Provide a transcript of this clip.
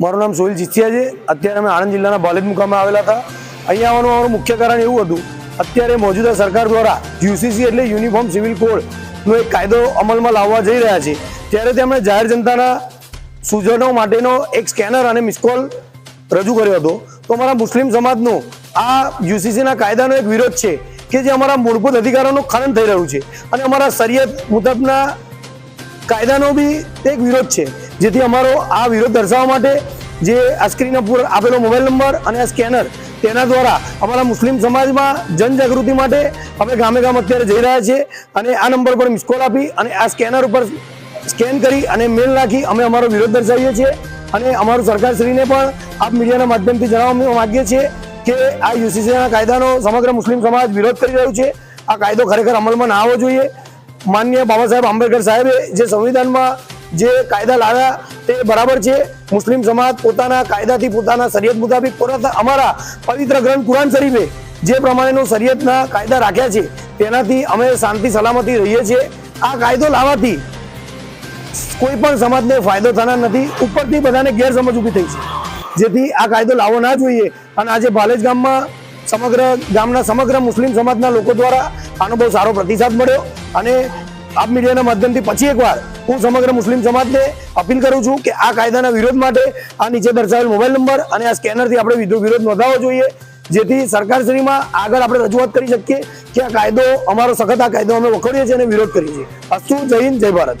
મારું નામ સોહિલ ચિસ્તિયા છે. અત્યારે અમે આણંદ જિલ્લાના બાલેજ મુકામે આવેલા હતા. અહીંયા આવવાનું અમારું મુખ્ય કારણ એવું હતું, અત્યારે મોજૂદા સરકાર દ્વારા યુસીસી એટલે યુનિફોર્મ સિવિલ કોડનો એક કાયદો અમલમાં લાવવા જઈ રહ્યા છે. ત્યારે તેમણે જાહેર જનતાના સૂચનો માટેનો એક સ્કેનર અને મિસકોલ રજૂ કર્યો હતો. તો અમારા મુસ્લિમ સમાજનો આ યુસીસીના કાયદાનો એક વિરોધ છે કે જે અમારા મૂળભૂત અધિકારોનું ખનન થઈ રહ્યું છે. અને અમારા શરિયત મુજબના કાયદાનો બી એક વિરોધ છે, જેથી અમારો આ વિરોધ દર્શાવવા માટે જે આ સ્ક્રીન ઉપર આપેલો મોબાઈલ નંબર અને આ સ્કેનર તેના દ્વારા અમારા મુસ્લિમ સમાજમાં જનજાગૃતિ માટે અમે ગામે ગામ અત્યારે જઈ રહ્યા છીએ અને આ નંબર પર મિસ કોલ આપી અને આ સ્કેનર ઉપર સ્કેન કરી અને મેલ નાખી અમે અમારો વિરોધ દર્શાવીએ છીએ. અને અમારું સરકારશ્રીને પણ આપ મીડિયાના માધ્યમથી જણાવવા માગીએ છીએ કે આ યુસીસીના કાયદાનો સમગ્ર મુસ્લિમ સમાજ વિરોધ કરી રહ્યું છે. આ કાયદો ખરેખર અમલમાં ના આવવો જોઈએ. માન્ય બાબા સાહેબ આંબેડકર સાહેબે જે સંવિધાનમાં જે કાયદા લાવ્યા તે બરાબર છે. મુસ્લિમ સમાજ પોતાના કાયદાથી પોતાના શરિયત મુતાબિક અમારા પવિત્ર ગ્રંથ કુરાન શરીફે જે પ્રમાણેનો શરિયતના કાયદા રાખ્યા છે, તેનાથી અમે શાંતિ સલામતી રહીએ છીએ. આ કાયદો લાવવાથી કોઈ પણ સમાજને ફાયદો થનાર નથી. ઉપરથી બધાને ગેરસમજ ઊભી થઈ છે. જેથી આ કાયદો લાવવો ના જોઈએ. અને આજે ભાલેજ ગામમાં સમગ્ર ગામના સમગ્ર મુસ્લિમ સમાજના લોકો દ્વારા આનો બહુ સારો પ્રતિસાદ મળ્યો અને આપ મીડિયાના માધ્યમથી પછી એકવાર હું સમગ્ર મુસ્લિમ સમાજને અપીલ કરું છું કે આ કાયદાના વિરોધ માટે આ નીચે દર્શાવેલ મોબાઈલ નંબર અને આ સ્કેનરથી આપણે વિરોધ નોંધાવવો જોઈએ. જેથી સરકારશ્રીમાં આગળ આપણે રજૂઆત કરી શકીએ કે આ કાયદો અમારો સખત આ કાયદો અમે વખોડીએ છીએ અને વિરોધ કરીએ છીએ. અસ્તુ જય હિન્દ, જય ભારત.